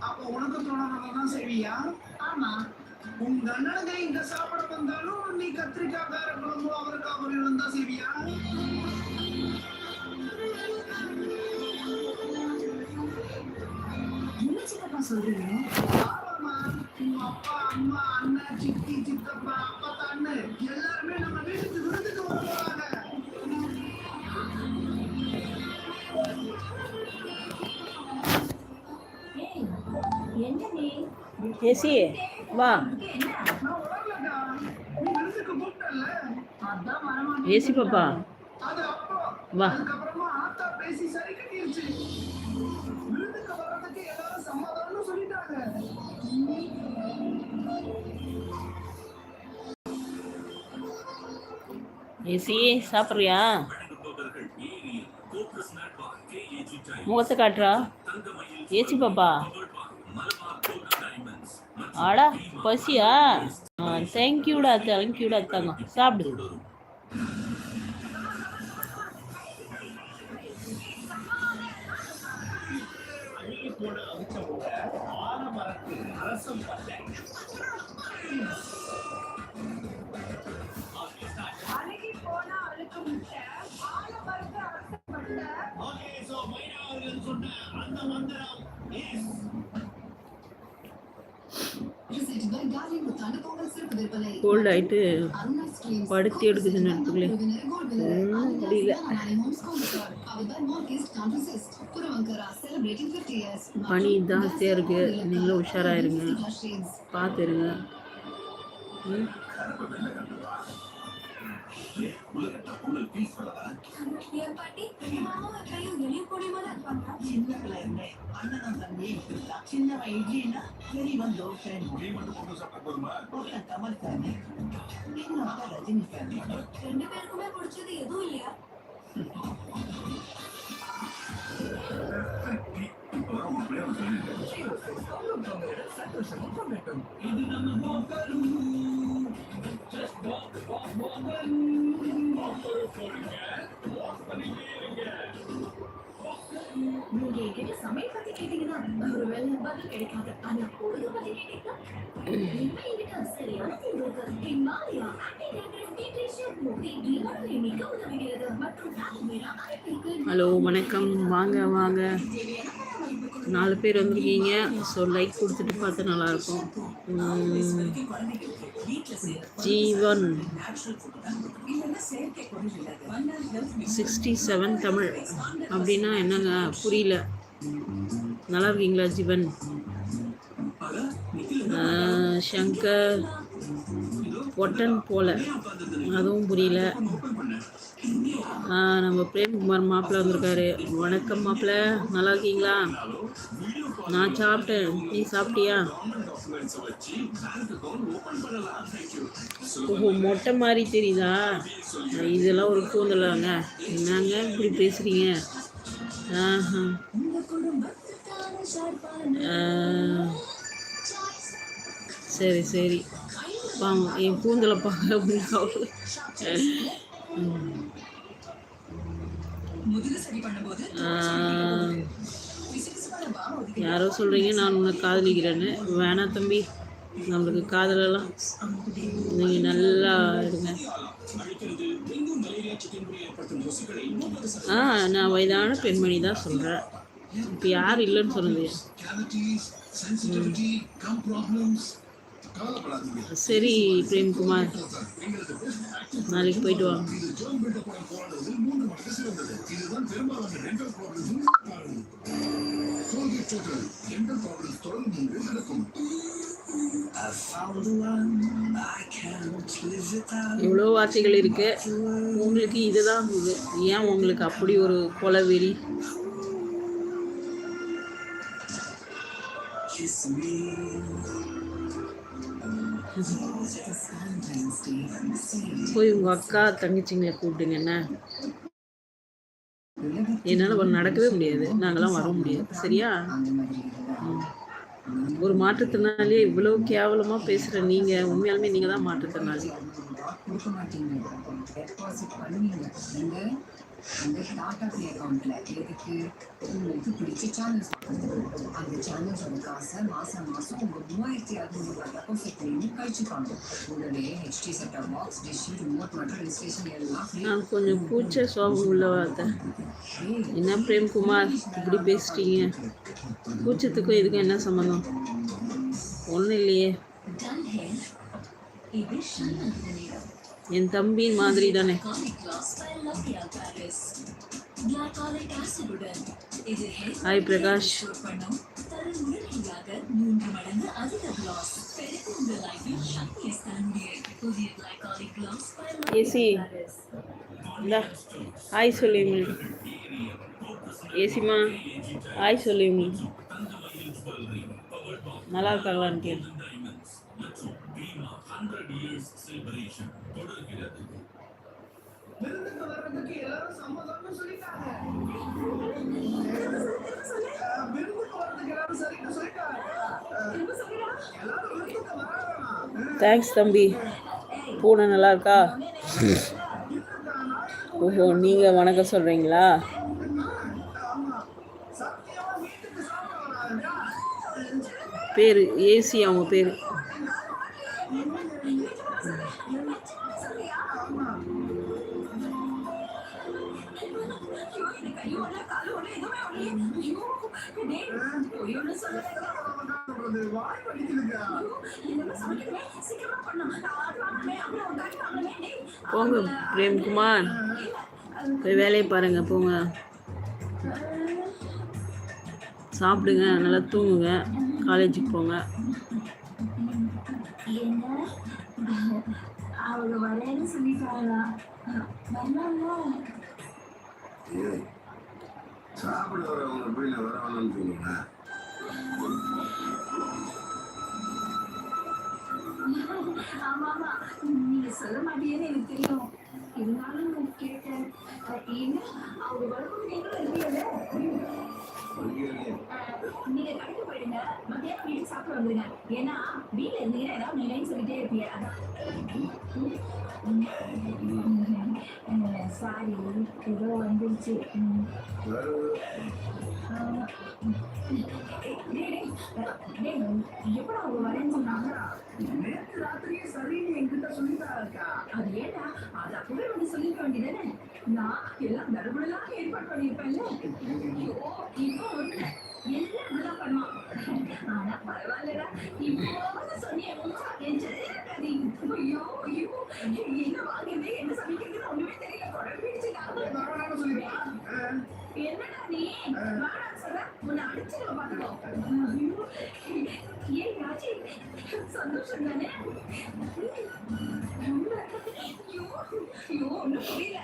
அப்ப உனக்கு தோணாதான் செய்வியா ஆமா. உங்க அண்ணனுங்க இங்க சாப்பிட வந்தாலும் நீ கத்திரிக்காய் கார குழம்பு அவருக்காக பொரியல் தான் செய்வியா? என்ன சித்தப்பா சொல்றீங்க? உங்க அப்பா அம்மா அண்ணன் சித்தி சித்தப்பா அப்பா அண்ணு எல்லாருமே ஏசி வா. ஏசி பாப்பா. வா. ஏசி சாப்பிட்றியா? முகத்தை காட்டுறா. ஏசி பாப்பா. ஆடா பசியா? ஆ தேங்க்யூடா தேங்க்யூடா தாங்க சாப்பிடு. கோல்டு ஆயிட்டு படுத்தி எடுக்குது நேரத்துக்குள்ளே முடியல. பனி ஜாஸ்தியாக இருக்கு. நீங்களும் உஷாராயிருங்க பார்த்துருங்க ம். என் பாட்டி மாமா கையும் வெளிய போடியமா தான் இருப்பாங்க சின்னதுல இருந்தே அண்ணனும் கமல் ஃபேனு ரஜினி ரெண்டு பேருக்குமே பிடிச்சது எதுவும் இல்லையா நீங்க என்கிட்ட சமையல் பத்தி கேட்டீங்கன்னா ஒருவேளை பதில் கிடைக்காது. ஆனா பொழுது பத்தி கேட்டீங்கன்னா சரியான ஹலோ வணக்கம். வாங்க வாங்க. நாலு பேர் வந்திருக்கீங்க. ஸோ லைக் கொடுத்துட்டு பார்த்தா நல்லாயிருக்கும் ஜீவன். Sixty seven Tamil. அப்படின்னா என்னங்க? புரியல. நல்லா இருக்கீங்களா ஜீவன்? சங்கர். ஒட்டன் போல. அதுவும் புரியல. நம்ம பிரேம்குமார் மாப்பிள்ள வந்திருக்காரு. வணக்கம் மாப்பிள்ள. நல்லா இருக்கீங்களா? நான் சாப்பிட்டேன். நீ சாப்பிட்டியா? ஓஹோ மொட்டை மாதிரி தெரியுதா? இதெல்லாம் ஒரு கூந்தலாங்க. என்னங்க இப்படி பேசுறீங்க? ஆஹா. சரி சரி. பாவம் என் கூந்தலை பார்க்க அப்படின்னு ம் ஆஹ், யாரோ சொல்கிறீங்க நான் உன்னை காதலிக்கிறேன்னு. வேணாம் தம்பி நம்மளுக்கு காதலெல்லாம். நீங்கள் நல்லா இருங்க. ஆ நான் வயதான பெண்மணி தான் சொல்கிறேன் இப்போ யார் இல்லைன்னு சொன்னது சரி பிரேம்குமார். நாளைக்கு போயிட்டு வாங்க எவ்வளோ வார்த்தைகள் இருக்கு. உங்களுக்கு இதுதான் இது. ஏன் உங்களுக்கு அப்படி ஒரு கொலவெறி? போய் உங்கள் அக்கா தங்கச்சிங்களை கூப்பிடுங்க என்ன? என்னால் நடக்கவே முடியாது. நாங்களாம் வர முடியாது. சரியா? ஒரு மாற்றுத்திறனாளியே இவ்வளோ கேவலமாக பேசுகிற நீங்கள் உண்மையாலுமே நீங்கள் தான் மாற்றுத்திறனாளி. கொடுக்க மாட்டீங்க அந்த டாடா அக்கௌண்ட்ல எதுக்கு உங்களுக்கு பிடிச்ச சேனல்ஸ் அந்த சேனல்ஸோட காசை மாசம் மாசம் உங்க மூவாயிரத்தி அறுநூறு ரூபாய் டெபாசிட் பண்ணி கழிச்சுப்பாங்க உடனே HD setup box dish remote மற்றும் ரெஜிஸ்ட்ரேஷன் எல்லாம் கொஞ்சம் பூச்ச சோகம் உள்ள வார்த்தை. என்ன பிரேம்குமார் இப்படி பேசிட்டீங்க? பூச்சத்துக்கும் இதுக்கும் என்ன சம்மந்தம் ஒன்றும் இல்லையே. என் தம்பி மாதிரி தானே ஹாய் பிரகாஷ் ஏசி. இந்தா ஹாய் சொல்லுங்க ஏசிமா ஹாய் சொல்லுங்க நல்லா இருக்காங்களான்னு கேட்டு எல்லாரும் சம்மதம்னு சொல்லிட்டாங்க. விருந்துக்கு எல்லாரும் சரின்னு சொல்லிட்டாங்க எல்லாரும் விருந்துக்கு தேங்க்ஸ் தம்பி. பூனை நல்லா இருக்கா ஓஹோ நீங்கள் வணக்கம் சொல்கிறீங்களா பேர் ஏசி அவங்க பேர். போங்க பிரேம்குமார். போய் வேலையை பாருங்க போங்க. சாப்பிடுங்க நல்லா தூங்குங்க. காலேஜுக்கு போங்க. சாப்பிட வரவங்க போய் நான் வர வேணாம்னு சொல்லுங்க. ஆமா ஆமா நீங்க சொல்ல மாட்டீங்கன்னு எனக்கு தெரியும். இருந்தாலும் நான் கேட்டேன். ஏன்னா அவங்க வளர்க்கும் நீங்களும் இருக்கீங்கல்ல நீங்க கடைக்கு போயிடுங்க. மத்தியானம் வீட்டுக்கு சாப்பிட வந்துருங்க. ஏன்னா வீட்டுல இருந்தீங்கன்னா ஏதாவது நினைன்னு சொல்லிட்டே இருப்பீங்க. அதான். சாரி ஏதோ வந்துருச்சு எப்படா அவங்க வரேன்னு சொன்னாங்க நேற்று ராத்திரியே சரின்னு என்கிட்ட சொல்லிட்டாருக்கா அது ஏடா அது அப்பவே வந்து வேண்டியதானே நான் எல்லாம் ஏற்பாடு ஐயோ இப்போ ஒண்ணு எல்லாம் இப்படிதான் பண்ணுவான் ஆனா பரவாயில்லடா இப்போ சொன்னியே சந்தோஷம் தானே ஐயோ ஐயோ ஒண்ணும் புரியல.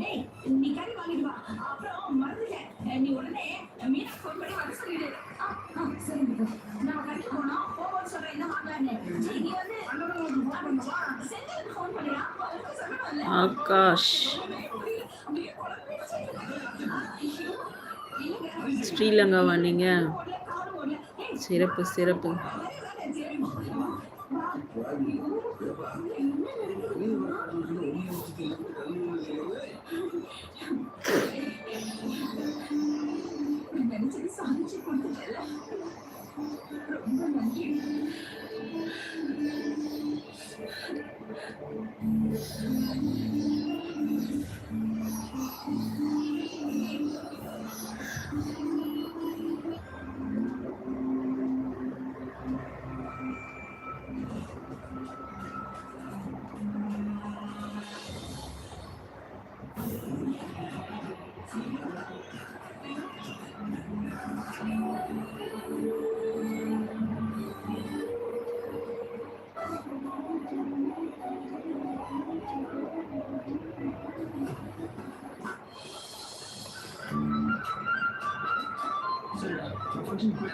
டேய் நீ கறி வாங்கிட்டு வா. அப்புறம் மறந்துட்டேன் நீ உடனே மீனா ஃபோன் பண்ணி வர சொல்லிடு. ஆ, ஆ, சரிங்க நான் கடைக்கு போனோம் போவோம்னு சொல்றேன். என்ன வாங்கலான்னு? சரி நீ வந்து அண்ணனுக்கு ஃபோன் பண்ணவா செந்திலுக்கு ஃபோன் பண்ணியா அவருக்கு சொல்லணும்ல ஆகாஷ். ஸ்ரீலங்காவா நீங்கள் சிறப்பு சிறப்பு. 사는지 모르겠어. 그런 건 아니.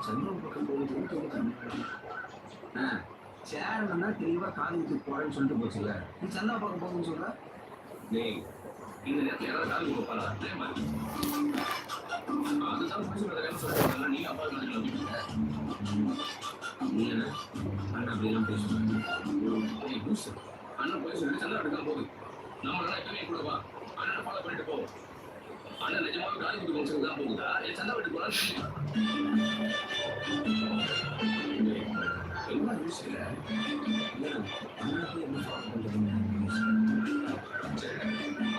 அண்ணன் சந்திரன் பக்கம் போகுது தோணுது ஆ சேரன்னா தெளிவா காது குத்தி போறேன்னு சொல்லிட்டு போச்சுல நீ சந்தா பக்கம் போகணும்னு சொல்ற டேய் இந்த நேரத்தில் யாராவது காது குத்த போறா அதுதான் புரிஞ்சுக்கிறதுக்காக சொல்றாங்க நீ அப்பா நீ என்ன அண்ணா அப்படிலாம் பேசுவேன் ஏய் லூசு அண்ணன் போய் சொல்லி சந்தா எடுக்காம போகுது நம்மளால எப்பவுமே கூட வா அண்ணனை ஃபாலோ பண்ணிட்டு போ அண்ணன் நிஜமாவே காது குத்து ஃபங்க்ஷனுக்கு தான் போகுதா என் சந்தா வீட்டுக்கு போறான்னு என்ன யோசிக்கல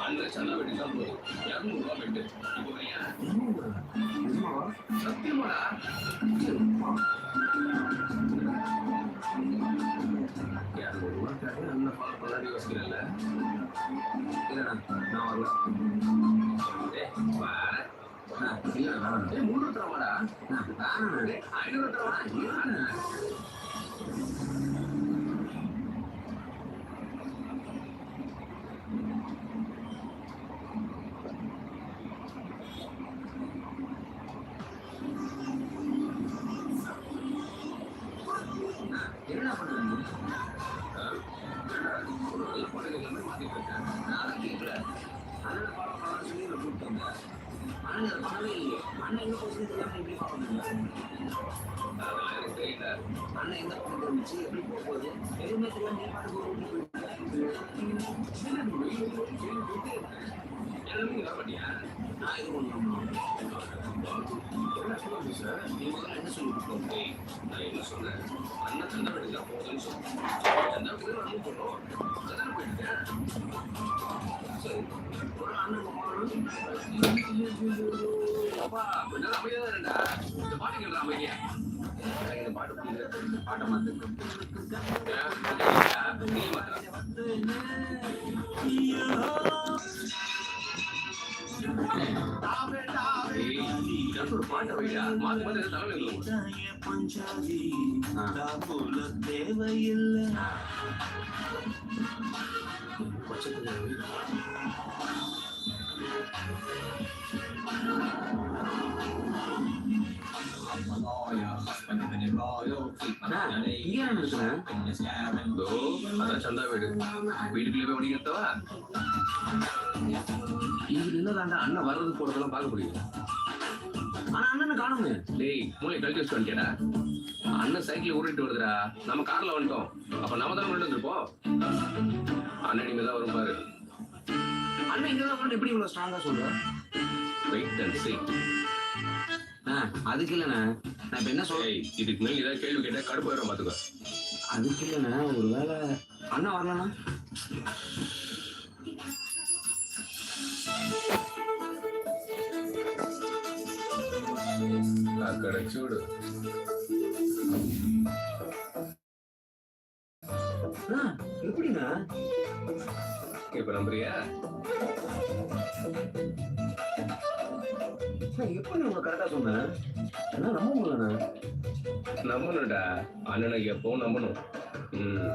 அண்ணன் சந்தா வீட்டுக்கு தான் போகுது இரநூறுவா போயிட்டு இப்போ சத்தியமாடா இரநூறுவா அண்ணன் ஃபாலோ பண்ணலான்னு யோசிக்கிறேன்ல நான் வரல இல்ல வேணாம் ஏய் முன்னூறு தரவாடா வேணாம் ஐநூறு தரவாடா என்ன அண்ணன் எந்த பக்கம் இருந்துச்சு எப்படி போக போகுது எதுவுமே தெரியாம நீ பாட்டுக்கு ஒரு எல்லாமே நான் இது சொல்லுங்க சார் நீங்கள் என்ன சொல்லி கொடுத்தோம் ஏய், நான் என்ன சொன்னேன் அண்ணன் சண்டை வெட்டி தான் போகுதுன்னு சொன்னேன் சண்டை வெட்டி தான் நம்ம போகிறோம் அதான போயிட்டேன் சரி ஒரு அண்ணன் போகணும் அப்பா கொஞ்ச நேரம் தான் இந்த பாட்டு கேட்கலாம் அமைதியா எனக்கு இந்த பாட்டு புரியல பாட்டை மாத்து நீ மாத்திரம் மாத்தி மாத்தி தலைவலிங்க சந்தா வீடு வீட்டுக்குள்ளே போய் வண்டி எடுத்தவா இது நின்னதாண்டா அண்ணன் வர்றது போறதெல்லாம் பார்க்க முடியும் ஆனா அண்ணனை காணுமே டேய் மூளை வச்சுட்டு வந்துட்டேடா அண்ணன் சைக்கிள் ஓடிட்டு வருதுடா. நம்ம கார்ல வந்துட்டோம். அப்ப நாம தானே கொண்டு வந்திருப்போம். அண்ணன் இனிமே தான் வரும் பாரு. அண்ணன் இங்க தான் எப்படி இவ்வளவு ஸ்ட்ராங்கா சொல்ற? வெயிட் அண்ட் ஆ அதுக்கு இல்லைண்ணே. நான் இப்போ என்ன சொல்றேன் இதுக்கு மேல ஏதாவது கேள்வி கேட்டா கடுப்பு வரும் பாத்துக்கோ. அதுக்கு இல்லைண்ணே ஒரு வேளை அண்ணன் வரலண்ணா. சூடு அண்ணா எப்படிண்ணா இப்ப நம்புறியா எப்படி உங்களை கரெக்டாக சொன்னேன் நம்ப முடியலண்ணா நம்பணும்டா அண்ணனை எப்பவும் நம்பணும் ம்